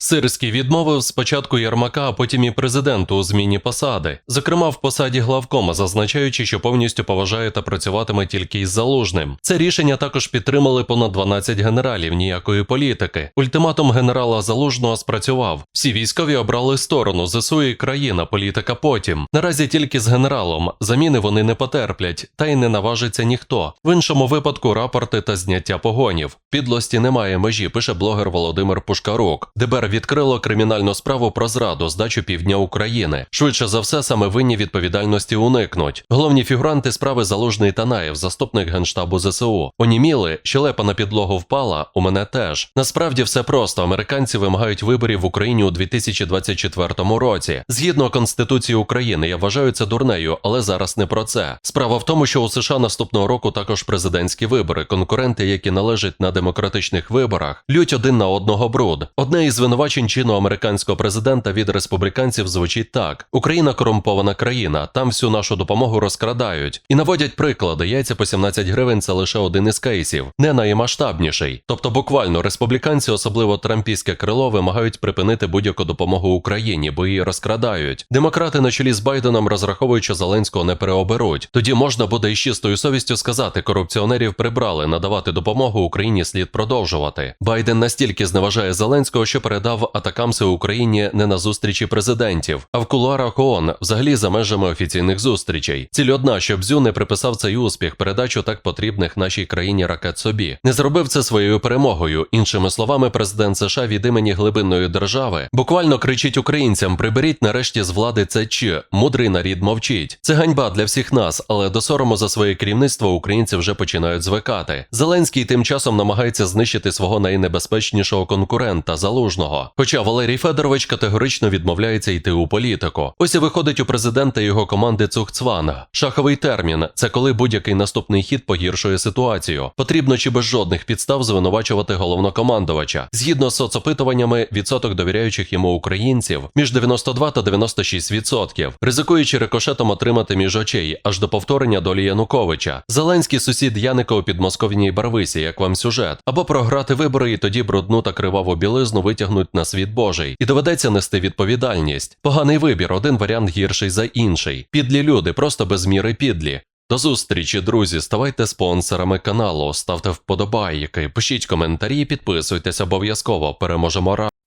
Сирський відмовив спочатку Єрмака, а потім і президенту у зміні посади, зокрема в посаді главкома, зазначаючи, що повністю поважає та працюватиме тільки із залужним. Це рішення також підтримали понад 12 генералів, ніякої політики. Ультиматум генерала залужного спрацював. Всі військові обрали сторону ЗСУ і країна, політика потім. Наразі тільки з генералом заміни вони не потерплять, та й не наважиться ніхто. В іншому випадку рапорти та зняття погонів. Підлості немає межі, пише блогер Володимир Пушкарук. ДБР відкрило кримінальну справу про зраду здачу півдня України. Швидше за все, саме винні відповідальності уникнуть. Головні фігуранти справи Залужний Танаєв, заступник генштабу ЗСУ. Оніміли, щелепа на підлогу впала. У мене теж. Насправді все просто. Американці вимагають виборів в Україні у 2024 році. Згідно Конституції України, я вважаю це дурнею, але зараз не про це. Справа в тому, що у США наступного року також президентські вибори. Конкуренти, які належать на демократичних виборах, лють один на одного бруд. Одне із звинувачень чину американського президента від республіканців звучить так: Україна корумпована країна, там всю нашу допомогу розкрадають і наводять приклади. Яйця по 17 гривень це лише один із кейсів, не наймасштабніший. Тобто, буквально республіканці, особливо трампійське крило, вимагають припинити будь-яку допомогу Україні, бо її розкрадають. Демократи на чолі з Байденом розраховують, що Зеленського не переоберуть. Тоді можна буде із чистою совістю сказати, корупціонерів прибрали, надавати допомогу Україні слід продовжувати. Байден настільки зневажає Зеленського, що передав атакамси Україні не на зустрічі президентів, а в кулуарах ООН, взагалі за межами офіційних зустрічей. Ціль одна, щоб Зю не приписав цей успіх, передачу так потрібних нашій країні ракет собі. Не зробив це своєю перемогою. Іншими словами, президент США від імені глибинної держави буквально кричить українцям: приберіть нарешті з влади це чи мудрий нарід мовчить. Це ганьба для всіх нас, але до сорому за своє керівництво українці вже починають звикати. Зеленський тим часом намагається знищити свого найнебезпечнішого конкурента залужного. Хоча Валерій Федорович категорично відмовляється йти у політику. Ось і виходить у президента його команди Цухцвана. Шаховий термін це коли будь-який наступний хід погіршує ситуацію. Потрібно чи без жодних підстав звинувачувати головнокомандувача. Згідно з соцопитуваннями, відсоток довіряючих йому українців між 92 та 96 відсотків, ризикуючи рикошетом отримати між очей аж до повторення долі Януковича. Зеленський сусід Яника у підмосковній Барвисі, як вам сюжет, або програти вибори і тоді брудну та криваву білизну витягнуть на світ Божий, і доведеться нести відповідальність. Поганий вибір, один варіант гірший за інший. Підлі люди, просто без міри підлі. До зустрічі, друзі. Ставайте спонсорами каналу, ставте вподобайки, пишіть коментарі, підписуйтесь обов'язково. Переможемо разом.